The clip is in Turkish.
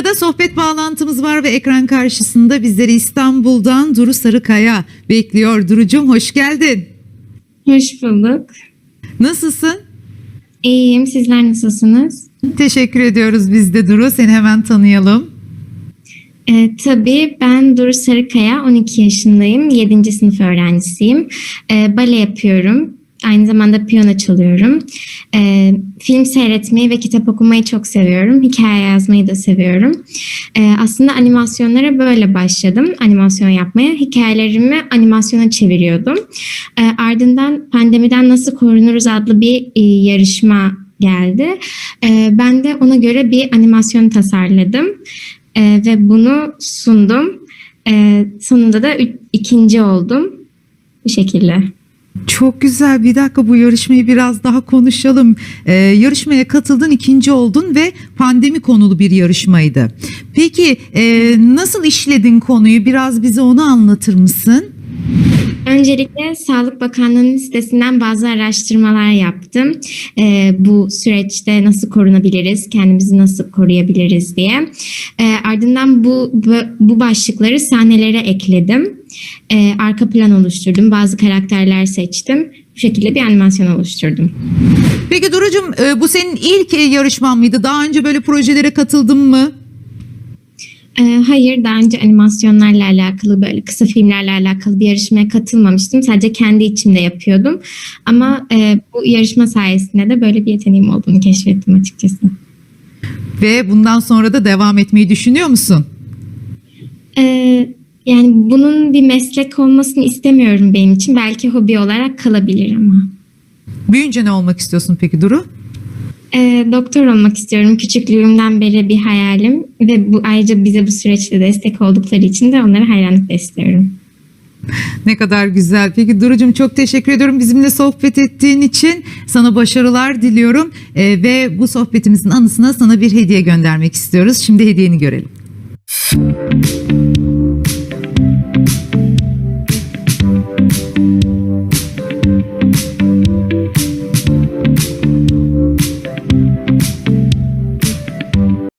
sırada sohbet bağlantımız var ve ekran karşısında bizleri İstanbul'dan Duru Sarıkaya bekliyor. Durucum hoş geldin. Hoş bulduk. Nasılsın? İyiyim. Sizler nasılsınız? Teşekkür ediyoruz biz de Duru. Seni hemen tanıyalım. Ee, tabii ben Duru Sarıkaya, 12 yaşındayım. 7. sınıf öğrencisiyim. Ee, bale yapıyorum. Aynı zamanda piyano çalıyorum. Ee, film seyretmeyi ve kitap okumayı çok seviyorum. Hikaye yazmayı da seviyorum. Ee, aslında animasyonlara böyle başladım. Animasyon yapmaya. Hikayelerimi animasyona çeviriyordum. Ee, ardından Pandemiden Nasıl Korunuruz adlı bir e, yarışma geldi. Ee, ben de ona göre bir animasyon tasarladım. Ee, ve bunu sundum. Ee, sonunda da ikinci oldum. Bu şekilde. Çok güzel. Bir dakika bu yarışmayı biraz daha konuşalım. Ee, yarışmaya katıldın, ikinci oldun ve pandemi konulu bir yarışmaydı. Peki e, nasıl işledin konuyu? Biraz bize onu anlatır mısın? Öncelikle Sağlık Bakanlığı'nın sitesinden bazı araştırmalar yaptım. Ee, bu süreçte nasıl korunabiliriz, kendimizi nasıl koruyabiliriz diye. Ee, ardından bu, bu başlıkları sahnelere ekledim. Ee, arka plan oluşturdum, bazı karakterler seçtim. Bu şekilde bir animasyon oluşturdum. Peki Duru'cum e, bu senin ilk e, yarışman mıydı? Daha önce böyle projelere katıldın mı? Ee, hayır, daha önce animasyonlarla alakalı böyle kısa filmlerle alakalı bir yarışmaya katılmamıştım. Sadece kendi içimde yapıyordum. Ama e, bu yarışma sayesinde de böyle bir yeteneğim olduğunu keşfettim açıkçası. Ve bundan sonra da devam etmeyi düşünüyor musun? Ee, yani bunun bir meslek olmasını istemiyorum benim için. Belki hobi olarak kalabilir ama. Büyünce ne olmak istiyorsun peki Duru? Ee, doktor olmak istiyorum. Küçüklüğümden beri bir hayalim ve bu ayrıca bize bu süreçte destek oldukları için de onlara hayranlık besliyorum. Ne kadar güzel. Peki Duru'cum çok teşekkür ediyorum bizimle sohbet ettiğin için. Sana başarılar diliyorum. E, ve bu sohbetimizin anısına sana bir hediye göndermek istiyoruz. Şimdi hediyeni görelim.